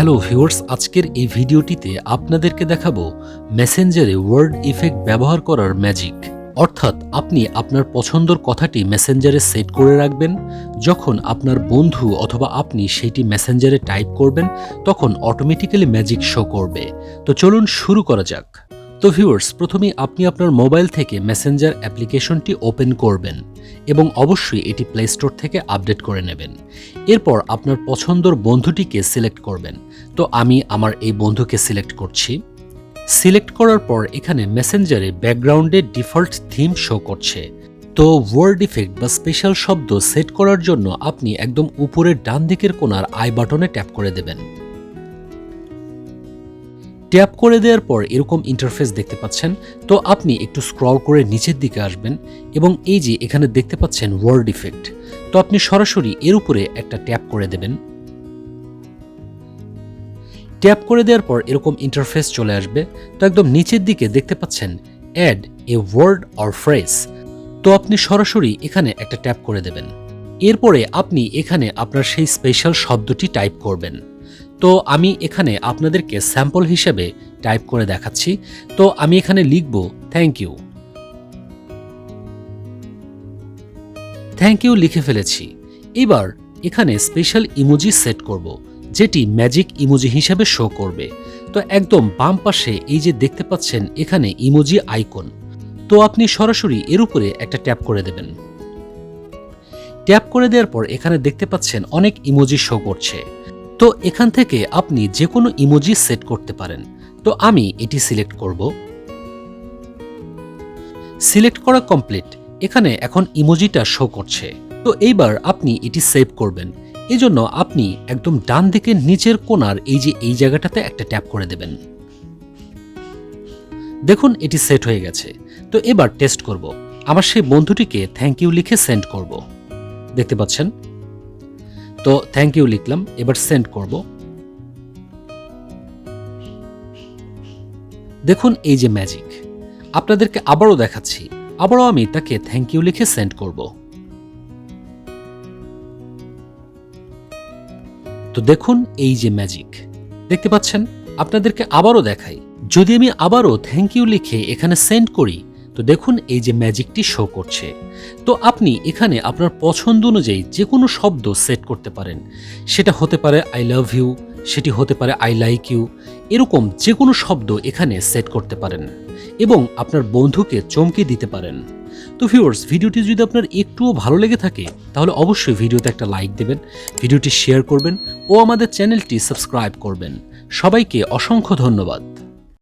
Hello viewers, আজকের এই ভিডিওটিতে আপনাদেরকে দেখাবো মেসেঞ্জারে ওয়ার্ড ইফেক্ট ব্যবহার করার ম্যাজিক। অর্থাৎ আপনি আপনার পছন্দর কথাটি মেসেঞ্জারে সেট করে রাখবেন, যখন আপনার বন্ধু অথবা আপনি সেইটি মেসেঞ্জারে টাইপ করবেন, তখন অটোমেটিক্যালি ম্যাজিক শো করবে। তো চলুন শুরু করা যাক। তো ভিউয়ার্স প্রথমে আপনি আপনার মোবাইল থেকে মেসেঞ্জার অ্যাপ্লিকেশনটি ওপেন করবেন এবং অবশ্যই এটি প্লে স্টোর থেকে আপডেট করে নেবেন। এরপর আপনার পছন্দর বন্ধুটিকে সিলেক্ট করবেন। তো আমি আমার এই বন্ধুকে সিলেক্ট করছি। সিলেক্ট করার পর এখানে মেসেঞ্জারে ব্যাকগ্রাউন্ডে ডিফল্ট থিম শো করছে। তো ওয়ার্ড ইফেক্ট বা স্পেশাল শব্দ সেট করার জন্য আপনি একদম উপরের ডান দিকের কোণার আই বাটনে ট্যাপ করে দেবেন। ট্যাপ করে দেওয়ার পর এরকম ইন্টারফেস দেখতে পাচ্ছেন। তো আপনি একটু স্ক্রল করে নিচের দিকে আসবেন এবং এই যে এখানে দেখতে পাচ্ছেন ওয়ার্ড ইফেক্ট তো আপনি সরাসরি এর উপরে একটা ট্যাপ করে দেবেন। ট্যাপ করে দেওয়ার পর এরকম ইন্টারফেস চলে আসবে। তো একদম নিচের দিকে দেখতে পাচ্ছেন add a word or phrase তো আপনি সরাসরি এখানে একটা ট্যাপ করে দেবেন। এরপরে আপনি এখানে আপনার সেই স্পেশাল শব্দটি টাইপ করবেন। তো আমি এখানে আপনাদেরকে স্যাম্পল হিসেবে টাইপ করে দেখাচ্ছি। তো আমি এখানে লিখব থ্যাংক ইউ থ্যাংক ইউ লিখে ফেলেছি। এবার এখানে স্পেশাল ইমোজি সেট করব, যেটি ম্যাজিক ইমোজি হিসেবে শো করবে। তো একদম বাম পাশে এই যে দেখতে পাচ্ছেন, এখানে ইমোজি আইকন তো আপনি সরাসরি এর উপরে একটা ট্যাপ করে দেবেন। ট্যাপ করে দেওয়ার পর এখানে দেখতে পাচ্ছেন অনেক ইমোজি শো করছে। তো এখান থেকে আপনি যে কোনো ইমোজি সেট করতে পারেন। তো আমি এটি সিলেক্ট করব। সিলেক্ট করা কমপ্লিট এখানে এখন ইমোজিটা শো করছে। তো এইবার আপনি এটি সেভ করবেন। এজন্য আপনি একদম ডান দিকের নিচের কোণার এই যে এই জায়গাটাতে একটা ট্যাপ করে দেবেন। দেখুন, এটি সেট হয়ে গেছে। তো এবার টেস্ট করব। আমার সেই বন্ধুটিকে থ্যাংক ইউ লিখে সেন্ড করব। দেখতে পাচ্ছেন। তো থ্যাংক ইউ লিখলাম, এবার সেন্ড করব। দেখুন এই যে ম্যাজিক আপনাদেরকে আবারও দেখাচ্ছি, আবারও আমি তাকে থ্যাংক ইউ লিখে সেন্ড করব। তো দেখুন এই যে ম্যাজিক দেখতে পাচ্ছেন? আপনাদেরকে আবারও দেখাই, যদি আমি আবারও থ্যাংক ইউ লিখে এখানে সেন্ড করি তো দেখুন এই যে ম্যাজিকটি শো করছে। তো আপনি এখানে আপনার পছন্দ অনুযায়ী যে কোনো শব্দ সেট করতে পারেন। সেটা হতে পারে আই লাভ ইউ সেটি হতে পারে আই লাইক ইউ এরকম যে কোনো শব্দ এখানে সেট করতে পারেন এবং আপনার বন্ধুকে চমকে দিতে পারেন। তো ভিউয়ার্স ভিডিওটি যদি আপনার একটুও ভালো লেগে থাকে, তাহলে অবশ্যই ভিডিওতে একটা লাইক দেবেন, ভিডিওটি শেয়ার করবেন ও আমাদের চ্যানেলটি সাবস্ক্রাইব করবেন। সবাইকে অসংখ্য ধন্যবাদ।